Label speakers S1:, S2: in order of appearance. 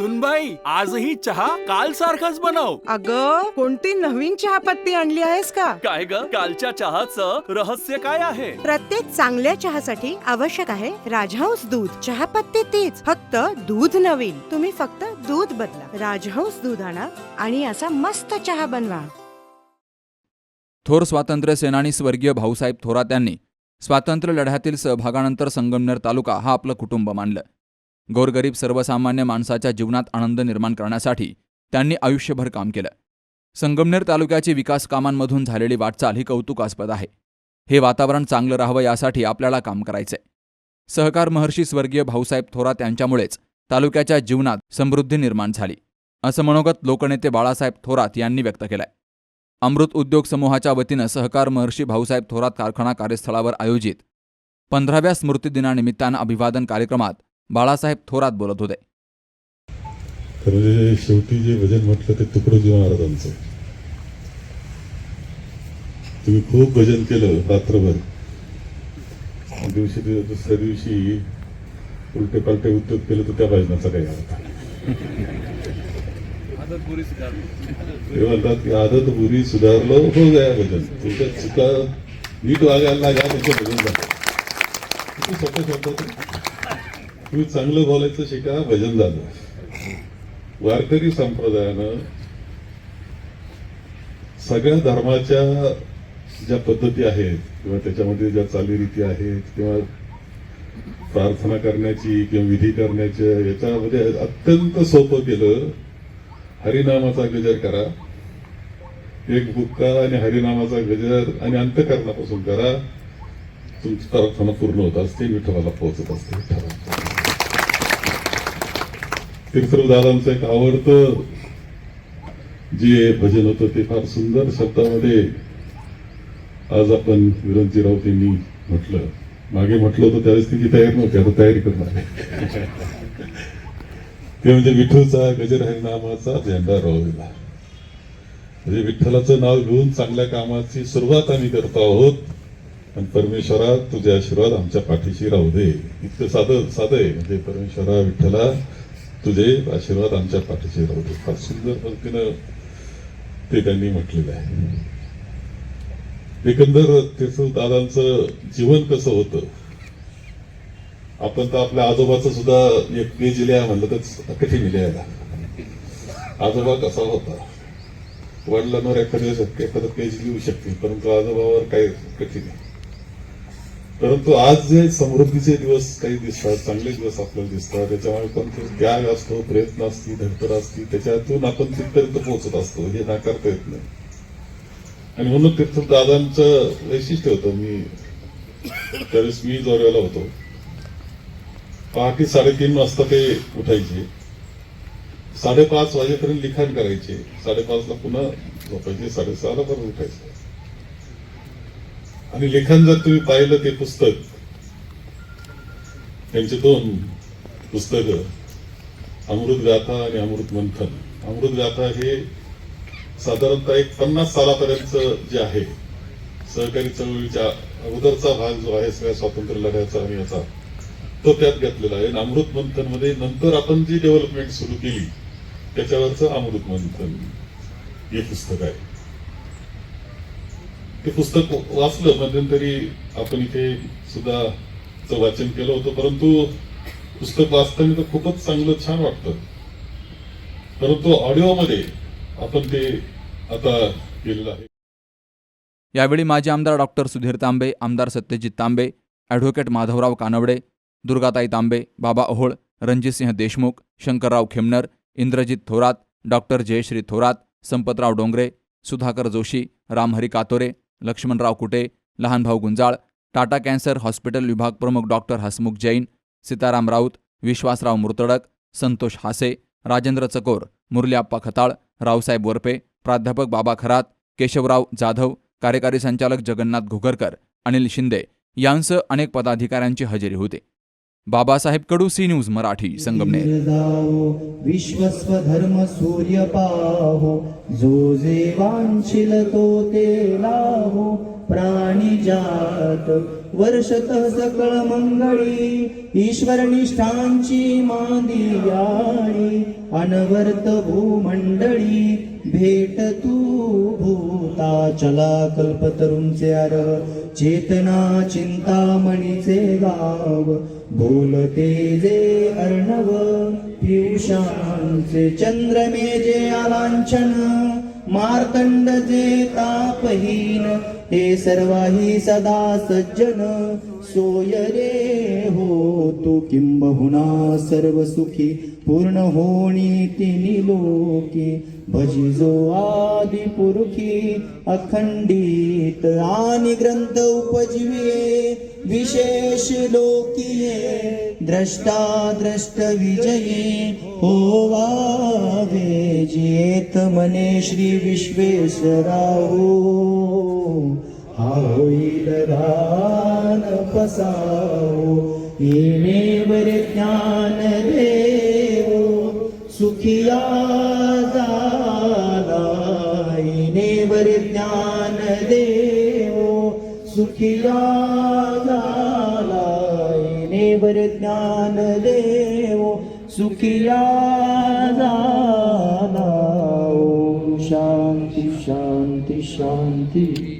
S1: सुनबाई आजही चहा काल सारखाच बनव.
S2: अग कोणती नवीन चहापत्ती आणली आहेस का?
S1: काय ग? कालच्या चहाचं रहस्य काय आहे?
S2: प्रत्येक चांगल्या चहासाठी आवश्यक आहे राजहंस दूध. चहापत्ती तीच फक्त दूध नवीन. तुम्ही फक्त दूध बदला. राजहंस दूध आणा आणि असा मस्त चहा बनवा.
S3: थोर स्वातंत्र्य सेनानी स्वर्गीय भाऊसाहेब थोरात यांनी स्वातंत्र्य लढ्यातील सहभागानंतर संगमनेर तालुका हा आपलं कुटुंब मानलं. गोरगरीब सर्वसामान्य माणसाच्या जीवनात आनंद निर्माण करण्यासाठी त्यांनी आयुष्यभर काम केलं. संगमनेर तालुक्याची विकास कामांमधून झालेली वाटचाल ही कौतुकास्पद आहे. हे वातावरण चांगलं राहावं यासाठी आपल्याला काम करायचंय. सहकार महर्षी स्वर्गीय भाऊसाहेब थोरात यांच्यामुळेच तालुक्याच्या जीवनात समृद्धी निर्माण झाली असं मनोगत लोकनेते बाळासाहेब थोरात यांनी व्यक्त केलंय. अमृत उद्योग समूहाच्या वतीनं सहकार महर्षी भाऊसाहेब थोरात कारखाना कार्यस्थळावर आयोजित पंधराव्या स्मृतिदिनानिमित्तानं अभिवादन कार्यक्रमात बाळासाहेब थोरात बोलत होते.
S4: तर जे शेवटी जे भजन म्हटलं ते तुकडोजी महाराजांचं तुम्ही खूप भजन केलं रात्रभर. दिवशी ते दुसऱ्या दिवशी उलटे पालटे उद्योग केलं तर त्या भजनाचा काही. ते म्हणतात की आदत बुरी सुधारलो हो गया भजन. तुमच्या चुका नीट वागायला लागा तुमचं भजन झालं. किती सोपं ते. तुम्ही चांगलं बोलायचं शिका भजन झालं वारकरी संप्रदायानं सगळ्या धर्माच्या ज्या पद्धती आहेत किंवा त्याच्यामध्ये ज्या चालीरीती आहेत किंवा प्रार्थना करण्याची किंवा विधी करण्याच्या याच्यामध्ये अत्यंत सोपं केलं हरिनामाचा गजर करा. एक बुक्का आणि हरिनामाचा गजर आणि अंतकरणापासून करा. तुमची प्रार्थना पूर्ण होत असते विठोबाला पोहोचत असते विठ्ठला दादांचं एक आवडतं जे भजन होतं ते फार सुंदर शब्दामध्ये आज आपण विरोधजी राऊत यांनी म्हटलं. मागे म्हटलं होतं त्यावेळेस तिची तयारी नव्हती आता तयारी करणार ते म्हणजे विठूचा गजर नामाचा झेंडा रोवला म्हणजे विठ्ठलाचं नाव घेऊन चांगल्या कामाची सुरुवात आम्ही करतो आहोत. आणि परमेश्वरा तुझे आशीर्वाद आमच्या पाठीशी राहू दे. इतकं साधं साधं आहे. म्हणजे परमेश्वरा विठ्ठला तुझे आशीर्वाद आमच्या पाठीशी राहू दे. फार सुंदर पद्धतीनं ते त्यांनी म्हटलेलं आहे. एकंदर त्याचं दादांचं जीवन कसं होतं? आपण तर आपल्या आजोबाचं सुद्धा एक पेज लिहा म्हणलं तर कठीण लिहायला. आजोबा कसा होता? वडिलांवर एखाद्या एखादं पेज लिहू शकते परंतु आजोबावर काही कठीण आहे. परंतु आज जे समृद्धीचे दिवस काही दिसतात चांगले दिवस आपल्याला दिसतात त्याच्यामुळे कोणते त्याग असतो प्रयत्न असती धडपड असती त्याच्यातून आपण तिथपर्यंत पोहोचत असतो हे नाकारता येत नाही. आणि म्हणून तीर्थदादांचं वैशिष्ट्य होतं मी त्यावेळेस मी जोरवेला होतो. पहाटे साडेतीन वाजता ते उठायचे. साडेपाच वाजेपर्यंत लिखाण करायचे. साडेपाचला पुन्हा झोपायचे साडेसहाला परत उठायचे. आणि लेखन जर तुम्ही पाहिलं ते पुस्तक त्यांचे दोन पुस्तक अमृत गाथा आणि अमृत मंथन. अमृत गाथा हे साधारणतः एक पन्नास सालापर्यंत जे आहे सहकारी चळवळीच्या अगोदरचा भाग जो आहे सगळ्या स्वातंत्र्य लढ्याचा आणि याचा तो त्यात घेतलेला आहे. आणि अमृत मंथनमध्ये नंतर आपण जी डेव्हलपमेंट सुरू केली त्याच्यावरचं अमृत मंथन हे पुस्तक आहे. ते पुस्तक वाचलं मध्यंतरी आपण इथे सुद्धा वाचन केलं होतं. परंतु पुस्तक वाचताना तर खूपच चांगलं छान वाटतं. परंतु ऑडिओमध्ये आपण ते आता केलेलं आहे.
S3: यावेळी माजी आमदार डॉक्टर सुधीर तांबे आमदार Satyajit Tambe advocate Madhavrao Kanawade Durgatai Tambe Baba Ohol Ranjitsinh Deshmukh Shankarrao Khemnar Indrajit Thorat doctor Jayashree Thorat Sampatrao Dongre Sudhakar Joshi Ramhari Katore Laxmanrao Kute Lahanbhau Gunjal Tata cancer hospital विभाग प्रमुख doctor Hasmukh Jain Sitaram Raut Vishwasrao Murtadak Santosh Hase Rajendra चकोर मुरलीआप्पा खताळ रावसाहेब वरपे प्राध्यापक बाबा खरात केशवराव जाधव कार्यकारी संचालक जगन्नाथ घोगरकर अनिल शिंदे यांसह अनेक पदाधिकाऱ्यांची हजेरी होती. Babasaheb Kadu C news Marathi Sangamner.
S5: विश्वस्व धर्म सूर्य पाहो जो जे तो ते लाहो. प्राणी जात वर्षत सकळ मंगळी ईश्वर निष्ठांची मांदियाळी अनवर्त भूमंडळी भेट तू भूता चला कल्पतरुंचे अर चेतना चिंतामणीचे गाव. बोलते जे अर्णव पियुषांचे चंद्रमेजे आलांछन मार्तंड जे तापहीन हे सर्वाही सदा सज्जन सोय रे तू किंबहुना सर्व सुखी पूर्ण होणी तिनी लोकी भजिजो आदि पुरुखी अखंडित आणि ग्रंथ उपजीवे विशेष लोकिये द्रष्टा द्रष्ट विजये होवावे जेत मने श्री विश्वेश्वराहो होईल दान येणेवर ज्ञान देवो सुखिया जाला येणेवर ज्ञान देवो सुखिया झाला येणेवर ज्ञान देवो सुखिया जाला शांती शांती शांती.